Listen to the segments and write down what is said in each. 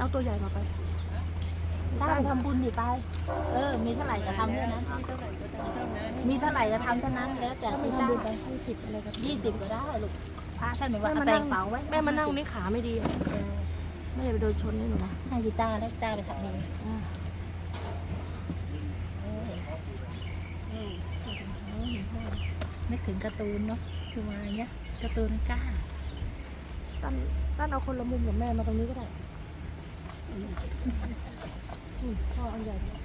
เอาตัวใหญ่มาไปได้ทำบุญดิไป เออ มีเท่าไหร่ก็ทำเท่านั้น มีเท่าไหร่ก็ทำเท่านั้น แล้วแต่ถ้าไม่ที่ได้ทำบุญไปให้สิบอะไรกันยี่สิบก็ได้ลูกพระท่านบอกว่าแม่เอามาใส่นั่งกระเป๋าไว้แม่มานั่งนี่ขาไม่ดีอะเออไม่ได้ไปโดนชนนี่หนูนะให้กีตาร์แล้วกีตาร์ไปถักเองอ่าเออนึกถึงการ์ตูนเนาะคือมาเนี้ยการ์ตูนกล้าตั้นตั้นเอาคนละมุมกับแม่มาตรงนี้ก็ได้อืม พ่ออันใหญ่เลย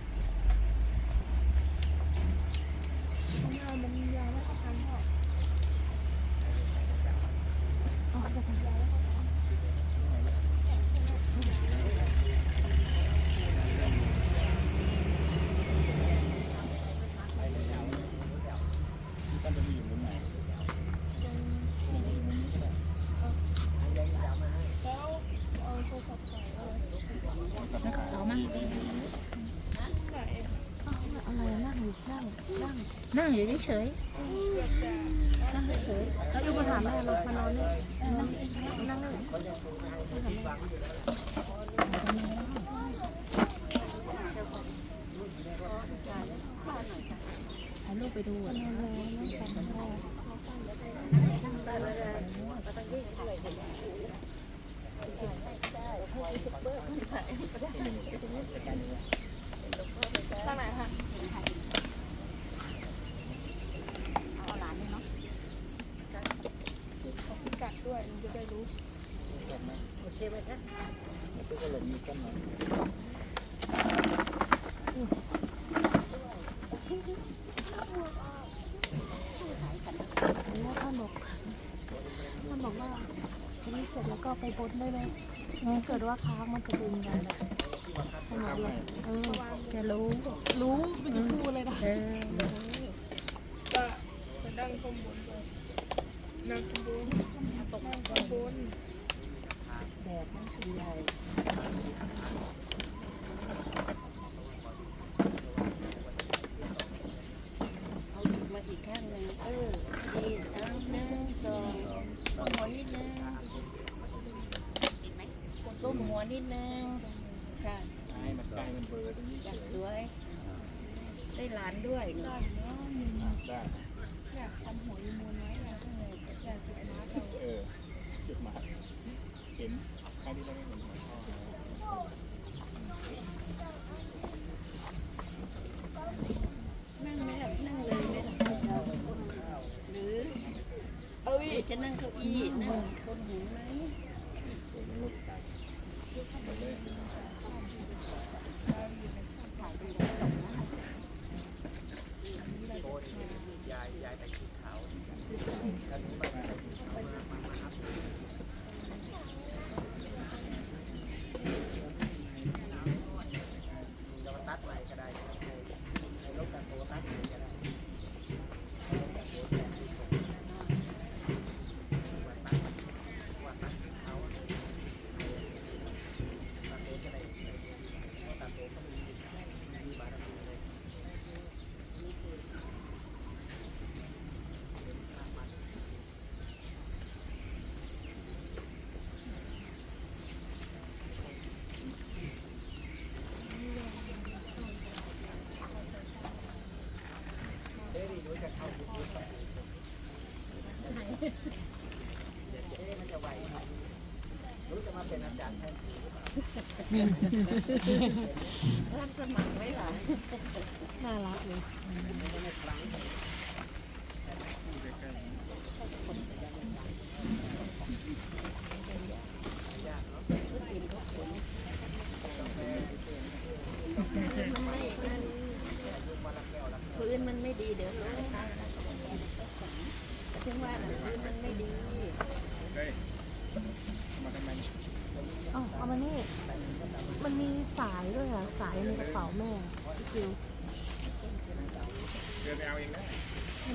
เอายมันยาวไม่เท่ากันพ่อเอาจะทำยาวแล้ว เอามั่ง อะไรอะนั่งอยู่นั่ง นั่งอยู่เฉยๆนั่งเฉยแล้วอยู่บนหาแม่มานอนนี่นั่งนั่งนี่ๆถ่ายรูปไปดูอะตั้งไหนฮะ เอาหลานเลยเนาะ พิกัดด้วยมันจะได้รู้ แล้วท่านบอกท่านบอกว่าทีนี้เสร็จแล้วก็ไปบดได้เลยเกิดว่าค้างมันจะดึงกันท่านบอกเลยเออจะรู้ รู้เป็นจะพูดเลยนะเออก็จะดังข้างบนเลยนั่งข้างบนตกข้างบนแดดมัน ใหญ่เอาอีกมาอีกข้างหนึ่งเออดีเอาหนึ่งสองก้มหัวนิดนึงอีกไหมก้มหัวนิดนึงค่ะ ให้มันใกล้มันเบลอตรงนี้เฉ อยาก ย สวย ได้หลานด้วยเนอะ ได้ อยากทำหัวยีมูลไว้อยากอยากติดมาเรา เออจุดมาเห็ นั่งไหมนั่งเลยไหมหรือเอ้ยจะนั่งเก้าอี้นั่งคนหูไหมยายยายแต่งชุท้า รับสมัครไหมล่ะน่ารักเลยพื้นมันไม่ดีเดี๋ยวรู้ถึงว่าน่ะพื้นมันไม่ดี เฮ้ยมาทำไม อ๋อเอามานี่ มันมีสายด้วยอะ สายในกระเป๋าแม่พี่คิว เดินไปเอาเองได้ ให้แ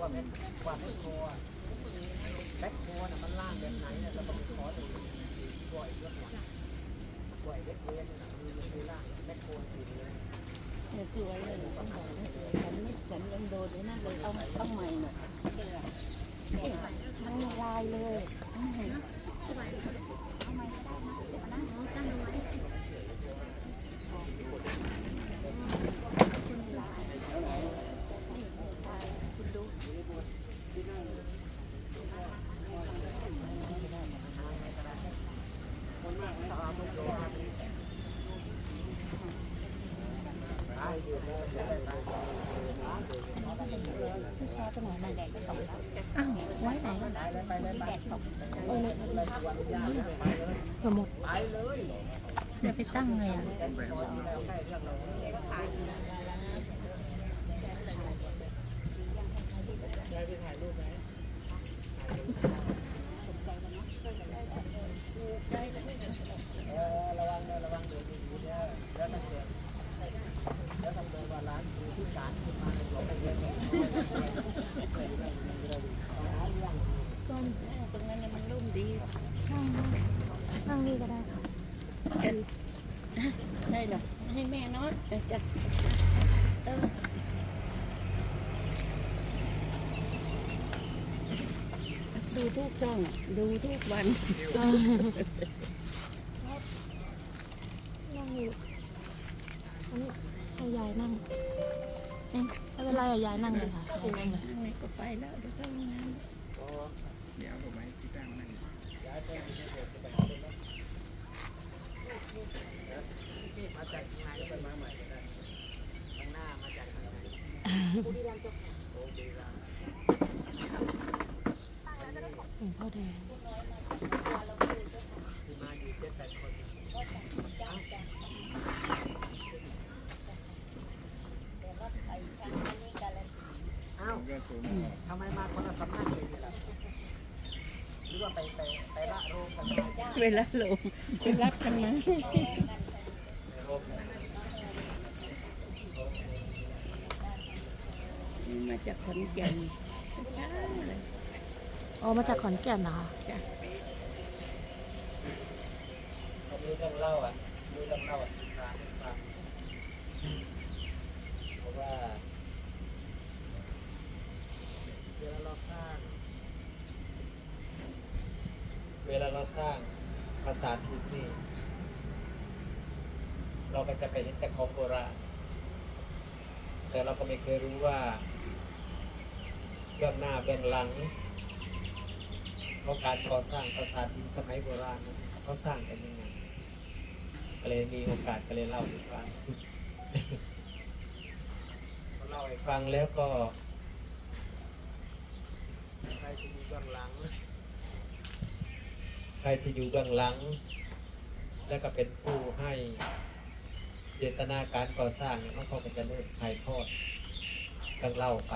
ว่าแม่ว่าแม่โคแบ็คโคน่ะมันล่างแบบไหนเนี่ยเราต้องขอดูตัวไอ้เรื่องหลังตัวไอ้เล็กเวนน่ะมันมีล่างแบ็คโคสีเลยเนี่ยสวยเลยต้องบอกให้สวยฉันฉันยังโดนเลยนะเลยต้องต้องใหม่หน่อยทั้งลายเลยทั้งเห็น พี่ชาตัวไหนมาแดดก็ตกอ้าวไว้ไหนแดดตกเออเผื่อหมด ไปเลย เดี๋ยวไปตั้งไงอะ แล้วใกล้เรื่องเรา เออระวังนะระวังเดี๋ยวดีๆเนี่ยแล้วถ้าเกิดแล้วถ้าเกิดว่าร้านคือที่การขึ้นมาในหลวงไปเยอะเนี่ย ต้นตรงนั้นเนี่ยมันรุ่มดี นั่งนั่งนี่ก็ได้ค่ะ ได้เหรอให้แม่เนาะจะจะเออ ดูทุกช่องอะดูทุกวันนั่งอยู่อันนี้ให้ยายนั่งเอ๊ะไม่เป็นไรอะยายนั่งเลยค่ะยายนั่งเลยนั่งไหนก็ไปแล้วเดี๋ยวเข้าห้องน้ำ เดี๋ยวผมให้พี่ตั้งนั่งที่มา จากข้างในก็เป็นมาใหม่ก็ได้ข้างหน้ามาจากข้างในโอ้บุรีรัมย์หลวงพ่อแดงที่มาอยู่เจ็ดแปดคนเอ้าผมก็สูงทำไมมาคนละสำนักเลยนี่ล่ะหรือว่าไปไปไปละโรงกันมาเวลาลงไปรับกันมา โรง นี่ มาจากขอนแก่นเช้าเลยอ๋อมาจากขอนแก่นนะคะเขามีเรื่องเล่าอะมีเรื่องเล่าอะที่ฟังให้ฟังเพราะว่าเวลาเราสร้าง เวลาเราสร้างภาษาทิพย์นี่ เราก็จะไปเห็นแต่ของโบราณ แต่เราก็ไม่เคยรู้ว่าเบื้องหน้าเบื้องหลังของการก่อสร้างปราสาทหินสมัยโบราณเขาสร้างกันยังไงก็เลยมีโอกาสก็เลยเล่าให้ฟังเล่าให้ฟังแล้วก็ใครที่อยู่เบื้องหลัง ใครที่อยู่เบื้องหลัง และก็เป็นผู้ให้ เจตนาการก่อสร้างเนี่ยเขาก็จะเริ่มถ่ายทอดกันเล่าไป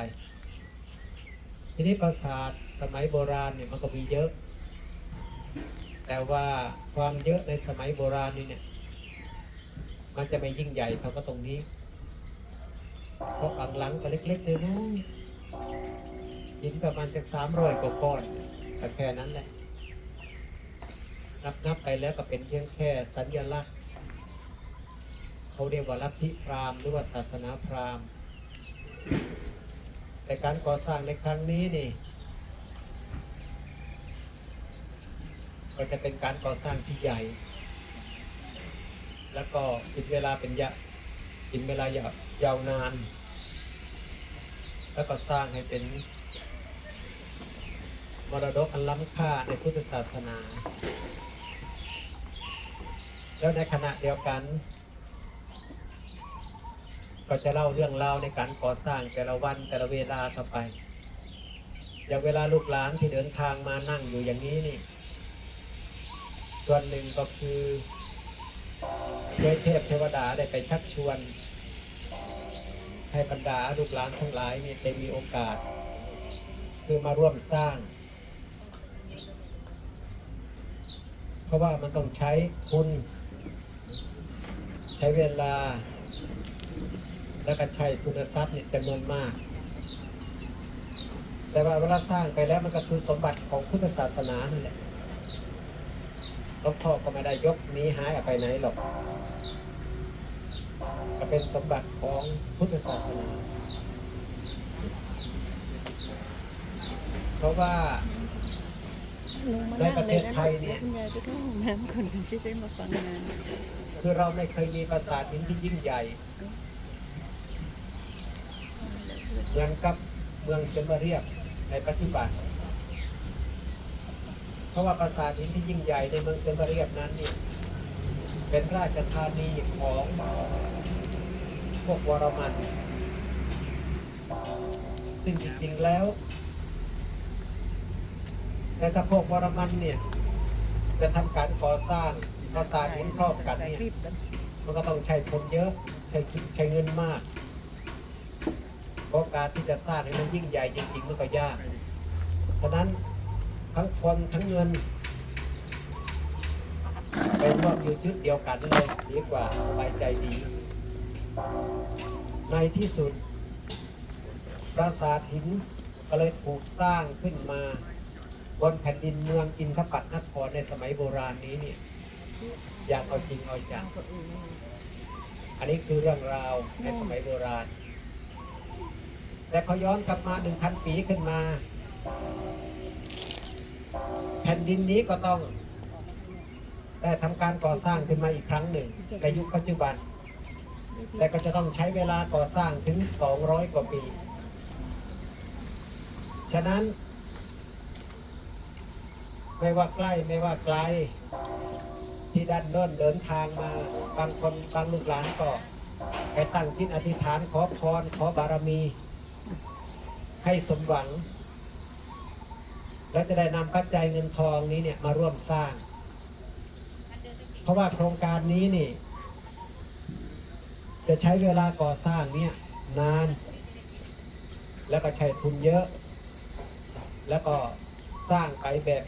ทีนี้ปราสาทสมัยโบราณเนี่ยมันก็มีเยอะ แต่ว่าความเยอะในสมัยโบราณนี่เนี่ยมันจะไม่ยิ่งใหญ่เท่ากับตรงนี้ เพราะบางหลังก็เล็กๆเลยน้ยๆหินประมาณจากสามร้อยกว่าก้อนแต่แค่นั้นแหละนับนับไปแล้วก็เป็นเพียงแค่สัญลักษณ์ เขาเรียกว่าลัทธิพราหมณ์หรือว่าศาสนาพราหมณ์ แต่การก่อสร้างในครั้งนี้นี่ก็จะเป็นการก่อสร้างที่ใหญ่ แล้วก็กินเวลาเป็นยะกินเวลายาวยาวนาน แล้วก็สร้างให้เป็นมรดกอันล้ำค่าในพุทธศาสนา แล้วในขณะเดียวกัน ก็จะเล่าเรื่องราวในการก่อสร้างแต่ละวันแต่ละเวลาเข้าไป อย่างเวลาลูกหลานที่เดินทางมานั่งอยู่อย่างนี้นี่ ส่วนหนึ่งก็คือโดยเทพเทวดาได้ไปชักชวน ให้บรรดาลูกหลานทั้งหลายนี่ได้มีโอกาส คือมาร่วมสร้าง เพราะว่ามันต้องใช้ทุนใช้เวลา แล้วก็ใช้ทุนทรัพย์เนี่ยจำนวนมาก แต่ว่าเวลาสร้างไปแล้วมันก็คือสมบัติของพุทธศาสนานั่นแหละหลวงพ่อก็ไม่ได้ยกหนี้หายออกไปไหนหรอก ก็เป็นสมบัติของพุทธศาสนา เพราะว่าลงมาในนั่งประเลเทยศนะไทยเนี่ยคุณยายไปเข้าห้องน้ำก่อนจะได้มาฟังงาน คือเราไม่เคยมีปราสาทหินที่ยิ่งใหญ่ เหมือนกับเมืองเซมเบอเรียบในปัจจุบัน เพราะว่าปราสาทหินที่ยิ่งใหญ่ในเมืองเซมเบอเรียบนั้นนี่เป็นราชธานีของพวกวรมันซึ่งจริงๆแล้วแต่ถ้าพวกวรมันเนี่ยจะทำการก่อสร้างปราสาทหินครอบกันเนี่ยมันก็ต้องใช้คนเยอะ ใช้ใช้เงินมาก โอกาสที่จะสร้างให้มันยิ่งใหญ่จริงๆมันก็ยากฉะนั้นทั้งคนทั้งเงิน เป็นร่วมอยู่จุดเดียวกันเลยดีกว่าสบายใจดี ในที่สุด ปราสาทหินก็เลยถูกสร้างขึ้นมาบนแผ่นดินเมืองอินทปัตนครในสมัยโบราณนี้เนี่ยอย่างเอาจริงเอาจัง อันนี้คือเรื่องราวในสมัยโบราณ แต่พอย้อนกลับมาหนึ่งพันปีขึ้นมา แผ่นดินนี้ก็ต้อง ได้ทำการก่อสร้างขึ้นมาอีกครั้งหนึ่ง ในยุคปัจจุบัน แต่ก็จะต้องใช้เวลาก่อสร้างถึง 200 กว่าปี ฉะนั้น ไม่ว่าใกล้ไม่ว่าไกลที่ดันเดินเดินทางมาบางคนบางลูกหลานก็ไปตั้งจิตอธิษฐานขอพรขอบารมี ให้สมหวัง แล้วจะได้นำปัจจัยเงินทองนี้เนี่ยมาร่วมสร้าง เพราะว่าโครงการนี้นี่ จะใช้เวลาก่อสร้างเนี่ยนาน แล้วก็ใช้ทุนเยอะ แล้วก็สร้างไปแบบ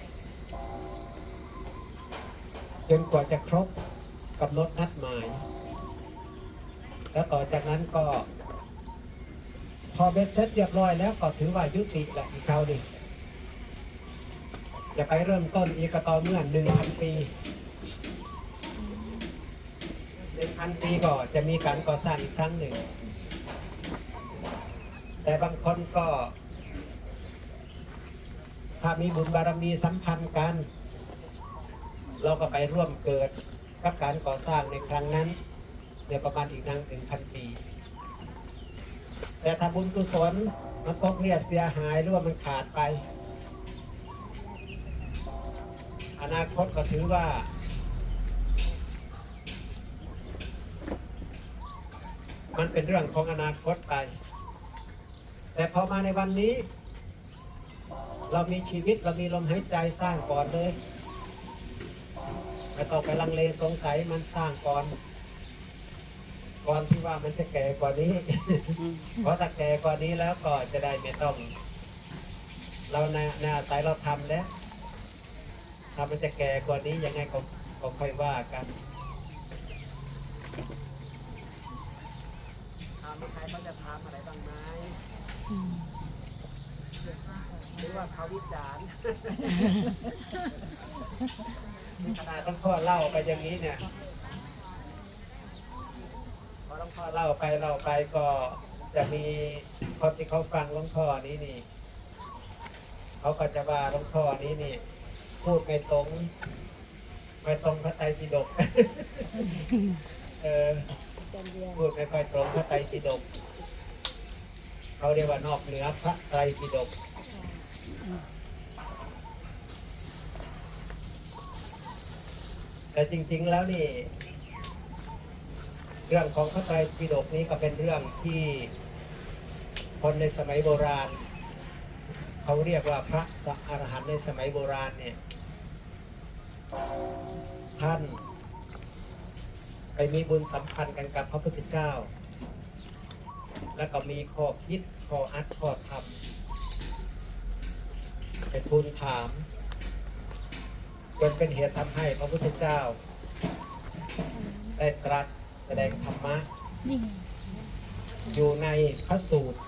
จนกว่าจะครบกำหนดนัดหมาย แล้วต่อจากนั้นก็ พอเบ็ดเสร็จเรียบร้อยแล้วก็ถือว่ายุติละอีกคราวหนึ่งจะไปเริ่มต้นอีกต่อเมื่อหนึ่งพันปีหนึ่งพันปีก็จะมีการก่อสร้างอีกครั้งหนึ่ง แต่บางคนก็ ถ้ามีบุญบารมีสัมพันธ์กัน เราก็ไปร่วมเกิดกับการก่อสร้างในครั้งนั้นเดี๋ยวประมาณอีกนางถึงพันปี แต่ถ้าบุญกุศลมันตกเนี่ยเสียหายหรือว่ามันขาดไป อนาคตก็ถือว่า มันเป็นเรื่องของอนาคตไป แต่พอมาในวันนี้ เรามีชีวิตเรามีลมหายใจสร้างก่อนเลยไม่ต้องไปลังเลสงสัยมันสร้างก่อน ก่อนที่ว่ามันจะแก่กว่านี้ เพราะถ้าแก่กว่านี้แล้วก็จะได้ไม่ต้อง เราในในอาศัยเราทำแล้วถ้ามันจะแก่กว่านี้ยังไงก็ก็ค่อยว่ากันถามใครเขาจะถามอะไรบ้างไหมหรือว่าเขาวิจารณ์ขนาดหลวงพ่อเล่าไปอย่างนี้เนี่ยพอห ลวงพ่อเล่าไปเล่าไปก็จะมีคนที่เขาฟังหลวงพ่อนี้นี่ เขาก็จะว่าหลวงพ่อนี้นี่ พูดไม่ตรงไม่ตรงพระไตรปิฎกเออพูดไม่ค่อยตรงพระไตรปิฎกเขาเรียกว่านอกเหนือพระไตรปิฎกแต่จริง ๆ แล้วนี่ เรื่องของพระไตรปิฎกนี้ก็เป็นเรื่องที่คนในสมัยโบราณ เขาเรียกว่าพระสอรหันต์ในสมัยโบราณเนี่ยท่านไปมีบุญสัมพันธ์กันกับพระพุทธเจ้า แล้วก็มีข้อคิดข้ออัดข้อธรรมไปทูลถามจนเป็นเหตุทำให้พระพุทธเจ้า ได้ตรัส แสดงธรรมะ นี่ไง อยู่ในพระสูตร